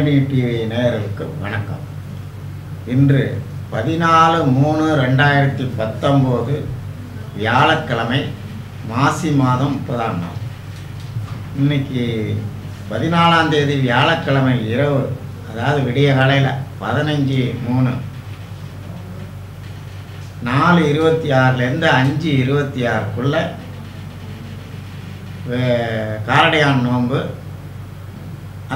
Malini TV நேயர்களுக்கு வணக்கம். இன்று பதினாலு மூணு ரெண்டாயிரத்தி பத்தொம்போது வியாழக்கிழமை மாசி மாதம் முப்பதாம் நாள். இன்னைக்கு பதினாலாம் தேதி வியாழக்கிழமை இரவு அதாவது விடிய காலையில் பதினஞ்சு மூணு. நாலு இருபத்தி ஆறுலேருந்து அஞ்சு இருபத்தி ஆறுக்குள்ளே காரடையான் நோன்பு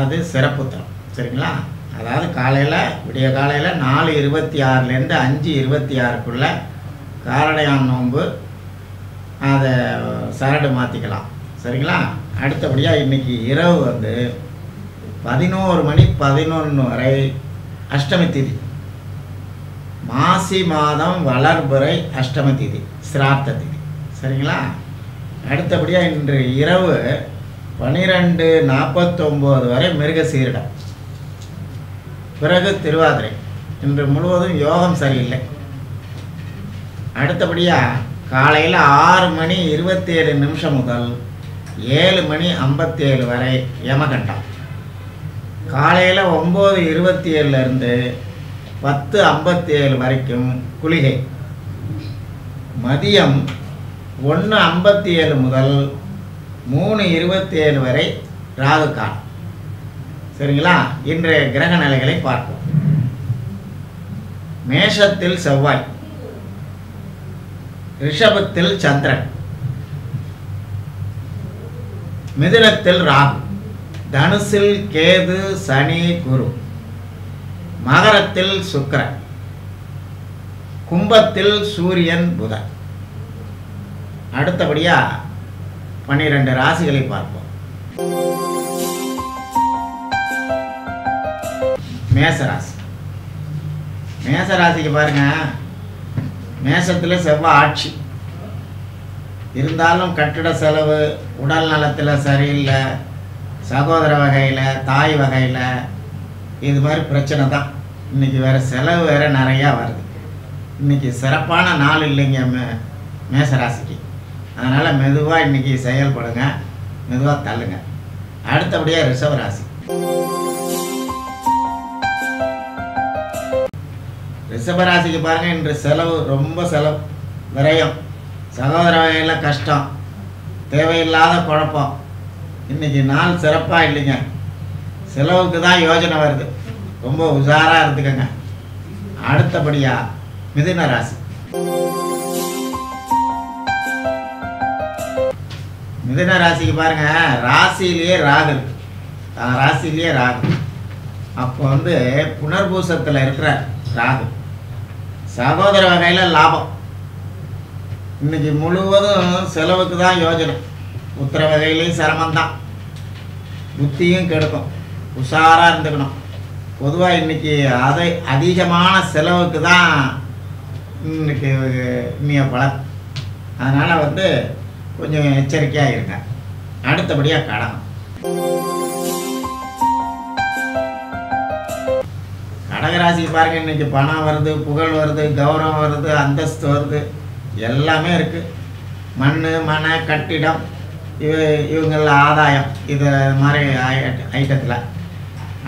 அது சிறப்பு தரம் சரிங்களா? அதாவது காலையில் விடிய காலையில் நாலு இருபத்தி ஆறுலேருந்து அஞ்சு இருபத்தி ஆறுக்குள்ளே காரடையான் நோன்பு அதை சரடு மாற்றிக்கலாம் சரிங்களா? அடுத்தபடியாக இன்றைக்கி இரவு வந்து பதினோரு மணி பதினொன்று வரை அஷ்டமி திதி. மாசி மாதம் வளர்புரை அஷ்டமி திதி சிரார்த்த திதி. சரிங்களா? அடுத்தபடியாக இன்று இரவு பனிரெண்டு நாற்பத்தொம்போது வரை மிருக சீரிடம் பிறகு திருவாதிரை. இன்று முழுவதும் யோகம் சரியில்லை. அடுத்தபடியாக காலையில் ஆறு மணி இருபத்தேழு நிமிஷம் முதல் ஏழு மணி ஐம்பத்தேழு வரை யமகண்டம். காலையில் ஒம்பது இருபத்தி ஏழுலேருந்து பத்து ஐம்பத்தி ஏழு வரைக்கும் குளிகை. மதியம் ஒன்று ஐம்பத்தி ஏழு முதல் மூணு இருபத்தி ஏழு வரை ராகுகாலம். சரிங்களா? இன்றைய கிரக நிலைகளை பார்ப்போம். மேஷத்தில் செவ்வாய் ரிஷபத்தில் சந்திரன் மிதுனத்தில் ராகு தனுசில் கேது சனி குரு மகரத்தில் சுக்கரன் கும்பத்தில் சூரியன் புதன். அடுத்தபடியா பன்னிரெண்டு ராசிகளை பார்ப்போம். மேசராசி. மேசராசிக்கு பாருங்க மேசத்தில் செவ்வாய் ஆட்சி. இருந்தாலும் கட்டிட செலவு உடல் நலத்தில் சரியில்லை சகோதர வகையில் தாய் வகையில் இது மாதிரி பிரச்சனை தான். இன்றைக்கி வேறு செலவு வேறு நிறையா வருது. இன்றைக்கி சிறப்பான நாள் இல்லைங்க மே மேசராசிக்கு. அதனால் மெதுவாக இன்றைக்கி செயல்படுங்க மெதுவாக தள்ளுங்க. அடுத்தபடியாக ரிஷவராசி ரிஷபராசிக்கு பாருங்கள் இன்று செலவு ரொம்ப செலவு. விரயம். சகோதர வகையில் கஷ்டம். தேவையில்லாத குழப்பம். இன்றைக்கி நாள் சிறப்பாக இல்லைங்க. செலவுக்கு தான் யோஜனை வருது. ரொம்ப உஷாராக இருந்துக்கங்க. அடுத்தபடியாக மிதுன ராசி. மிதுன ராசிக்கு பாருங்க ராசியிலேயே ராகு. இருக்கு ராசியிலேயே ராகு. அப்போ வந்து புனர்பூசத்தில் இருக்கிற ராகு. சகோதர வகையில் லாபம். இன்னைக்கு முழுவதும் செலவுக்கு தான் யோஜனை. உத்தர வகையிலையும் சிரமந்தான் புத்தியும் கெடுக்கும். உஷாராக இருந்துக்கணும். பொதுவாக இன்னைக்கு அதை அதிகமான செலவுக்கு தான் இன்னைக்கு இன்னைய பலன் அதனால் வந்து கொஞ்சம் எச்சரிக்கையாக இருங்க. அடுத்தபடியாக கடன் கடகராசி பாருங்க இன்னைக்கு பணம் வருது புகழ் வருது கௌரவம் வருது அந்தஸ்து வருது. எல்லாமே இருக்குது மண் மன கட்டிடம் இவ இவங்கள ஆதாயம். இது மாதிரி ஐட்டத்தில்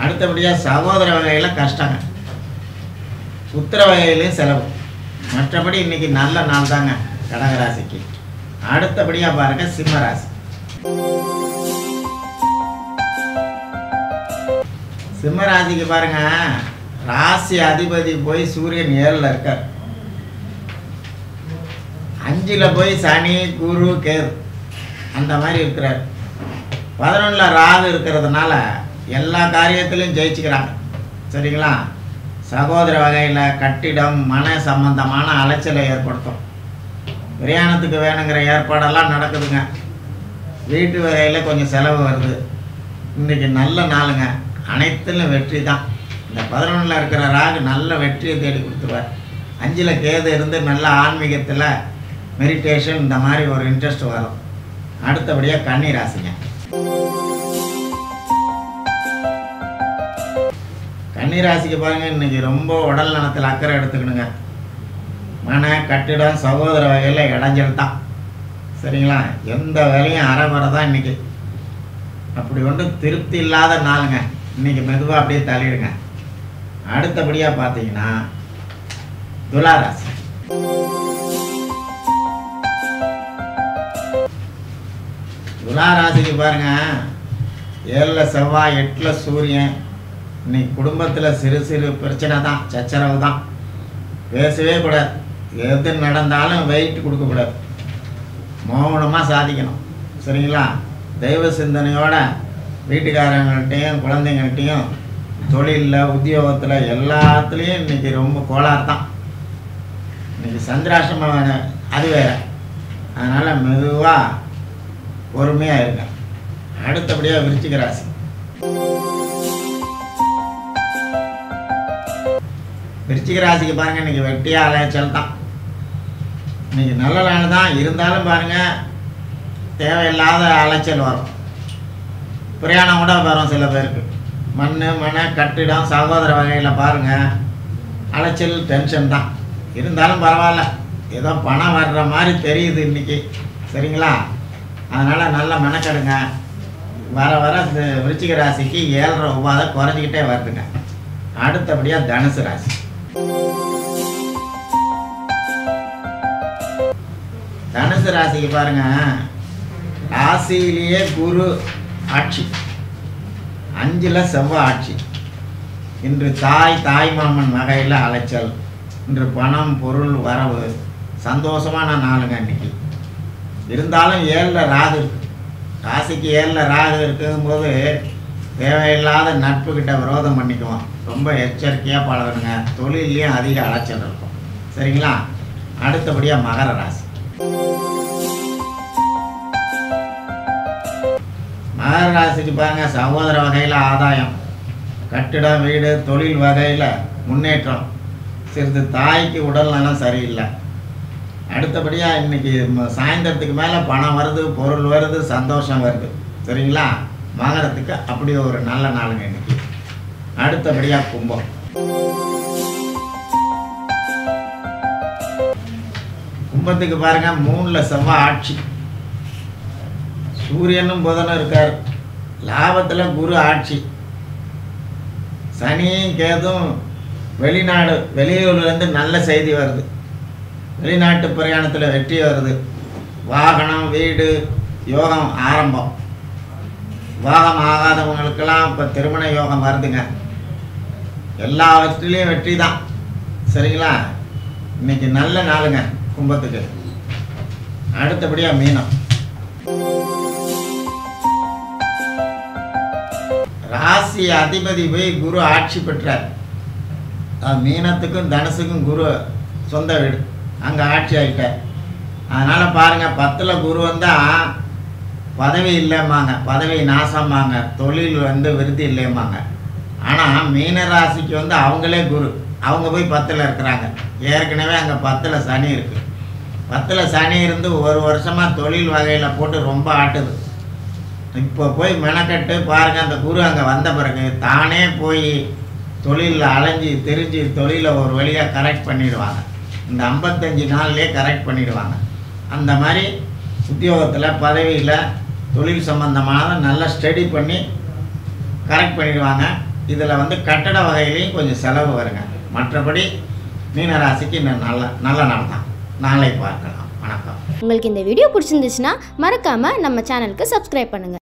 அடுத்தபடியாக சகோதர வகையில் கஷ்டங்க. உத்தர வகையிலையும் செலவு. மற்றபடி இன்னைக்கு நல்ல நாள் தாங்க கடகராசிக்கு. அடுத்தபடியாக பாருங்க சிம்மராசி சிம்மராசிக்கு பாருங்க ராசி அதிபதி போய் சூரியன் ஏழில் இருக்கார். அஞ்சில் போய் சனி குரு கேது. அந்த மாதிரி இருக்கிறார். பதினொன்றில் ராகு இருக்கிறதுனால எல்லா காரியத்திலையும் ஜெயிச்சுக்கிறாங்க. சரிங்களா? சகோதர வகையில் கட்டிடம் மன சம்பந்தமான அலைச்சலை ஏற்படுத்தும். பிரயாணத்துக்கு வேணுங்கிற ஏற்பாடெல்லாம் நடக்குதுங்க. வீட்டு வகையில் கொஞ்சம் செலவு வருது. இன்றைக்கி நல்ல நாளுங்க. அனைத்திலும் வெற்றி தான் இந்த பதினொன்றில் இருக்கிற ராகு நல்ல வெற்றியை தேடி கொடுத்துருவார். அஞ்சில் கேது இருந்து நல்ல ஆன்மீகத்தில் மெடிடேஷன் இந்த மாதிரி ஒரு இன்ட்ரெஸ்ட் வரும். அடுத்தபடியாக கன்னி ராசிங்க. கன்னி ராசிக்கு பாருங்கள் இன்றைக்கி ரொம்ப உடல் நலத்தில் அக்கறை எடுத்துக்கணுங்க. மன கட்டிடம் சகோதர வகையில் இடைஞ்சல் தான். சரிங்களா? எந்த வேலையும் அறகுறை தான் இன்றைக்கி அப்படி ஒன்றும் திருப்தி இல்லாத நாளுங்க. இன்னைக்கு மெதுவாக அப்படியே தள்ளிடுங்க. அடுத்தபடியாக பார்த்தீங்கன்னா துலாராசி துலாராசிக்கு பாருங்க ஏழில் செவ்வாய் எட்டில் சூரியன். இன்னைக்கு குடும்பத்தில் சிறு சிறு பிரச்சனை தான் சச்சரவு தான். பேசவே கூடாது. எது நடந்தாலும் வெயிட் கொடுக்கக்கூடாது மௌனமாக சாதிக்கணும். சரிங்களா? தெய்வ சிந்தனையோட வீட்டுக்காரங்கள்ட்டையும் குழந்தைங்கள்ட்டையும் தொழிலில் உத்தியோகத்தில் எல்லாத்துலேயும் இன்னைக்கு ரொம்ப கோளாறு தான் இன்னைக்கு சந்திராசிரமம் அது வேற. அதனால் மெதுவாக பொறுமையாக இருங்க. அடுத்தபடியாக விருச்சிக ராசி. விருச்சிக ராசிக்கு பாருங்க இன்னைக்கு வெட்டியாக அலைச்சல் தான். இன்னைக்கு நல்ல நாள் தான். இருந்தாலும் பாருங்க தேவையில்லாத அலைச்சல் வரும். பிரயாணம் கூட வரும் சில பேருக்கு. மண் மன கட்டிடம் சகோதர வகையில் பாருங்க. அலைச்சல் டென்ஷன் தான். இருந்தாலும் பரவாயில்ல. ஏதோ பணம் வர்ற மாதிரி தெரியுது இன்னைக்கு. சரிங்களா? அதனால் நல்ல மெனக்கெடுங்க. வர வர இந்த விருச்சிக ராசிக்கு ஏழரை உபாதை குறைஞ்சிக்கிட்டே வருதுங்க. அடுத்தபடியாக தனுசு ராசி. தனுசு ராசிக்கு பாருங்க. ராசியிலேயே குரு ஆட்சி. அஞ்சில் செவ்வாய் ஆட்சி. இன்று தாய் தாய் மாமன் வகையில் அலைச்சல். இன்று பணம் பொருள் வரவு. சந்தோஷமான நாளுங்க இன்னைக்கு இருந்தாலும் ஏழில் ராகு இருக்கு. ராசிக்கு ஏழில் ராகு இருக்கும்போது தேவையில்லாத நட்புக்கிட்ட விரோதம் பண்ணிக்குவோம். ரொம்ப எச்சரிக்கையாக பழகணுங்க தொழிலையும் அதிக அலைச்சல் இருக்கும். சரிங்களா? அடுத்தபடியாக மகர ராசி. மகர ராசிக்கு பாருங்க சகோதர வகையில் ஆதாயம். கட்டிடம் வீடு தொழில் வகையில் முன்னேற்றம். சிறிது தாய்க்கு உடல் நலம் சரியில்லை. அடுத்தபடியாக இன்னைக்கு சாயந்தரத்துக்கு மேலே பணம் வருது பொருள் வருது சந்தோஷம் வருது. சரிங்களா? மகரத்துக்கு அப்படி ஒரு நல்ல நாளுங்க இன்னைக்கு. அடுத்தபடியாக கும்பம். கும்பத்துக்கு பாருங்க மூணில் செவ்வாய் ஆட்சி. சூரியனும் புதனும் இருக்கார். லாபத்தில் குரு ஆட்சி. சனியும் கேதும் வெளிநாடு வெளியூர்லேருந்து நல்ல செய்தி வருது. வெளிநாட்டு பிரயாணத்தில் வெற்றி வருது. வாகனம் வீடு யோகம் ஆரம்பம். யோகம் ஆகாதவங்களுக்கெல்லாம் இப்போ திருமண யோகம் வருதுங்க. எல்லாவற்றிலையும் வெற்றி தான். சரிங்களா? இன்னைக்கு நல்ல நாளுங்க கும்பத்துக்கு. அடுத்தபடியாக மீனம். ராசி அதிபதி போய் குரு ஆட்சி பெற்றார். மீனத்துக்கும் தனுசுக்கும் குரு சொந்த வீடு. அங்கே ஆட்சி ஆகிட்டார். அதனால் பாருங்கள் பத்தில் குரு வந்தால் பதவி இல்லைம்பாங்க பதவி நாசம்மாங்க. தொழில் வந்து விருத்தி இல்லைம்பாங்க ஆனால் மீன ராசிக்கு வந்து அவங்களே குரு. அவங்க போய் பத்தில் இருக்கிறாங்க. ஏற்கனவே அங்கே பத்தில் சனி இருக்குது பத்தில் சனி இருந்து ஒரு வருஷமாக தொழில் வகையில் போட்டு ரொம்ப ஆட்டுது. இப்போ போய் மெனக்கட்டு பாருங்கள் அந்த குரு அங்கே வந்த பிறகு தானே போய் தொழிலில் அலைஞ்சு தெரிஞ்சு தொழிலை ஒரு வழியாக கரெக்ட் பண்ணிடுவாங்க. இந்த ஐம்பத்தஞ்சு நாள்லேயே கரெக்ட் பண்ணிடுவாங்க. அந்த மாதிரி உத்தியோகத்தில் பதவியில் தொழில் சம்மந்தமானதை நல்லா ஸ்டடி பண்ணி கரெக்ட் பண்ணிடுவாங்க. இதில் வந்து கட்டட வகையிலையும் கொஞ்சம் செலவு வருங்க. மற்றபடி மீனராசிக்கு இன்னும் நல்ல நல்ல நாள் தான். நாளை பார்க்கலாம். வணக்கம். உங்களுக்கு இந்த வீடியோ பிடிச்சிருந்துச்சுன்னா மறக்காமல் நம்ம சேனலுக்கு சப்ஸ்கிரைப் பண்ணுங்கள்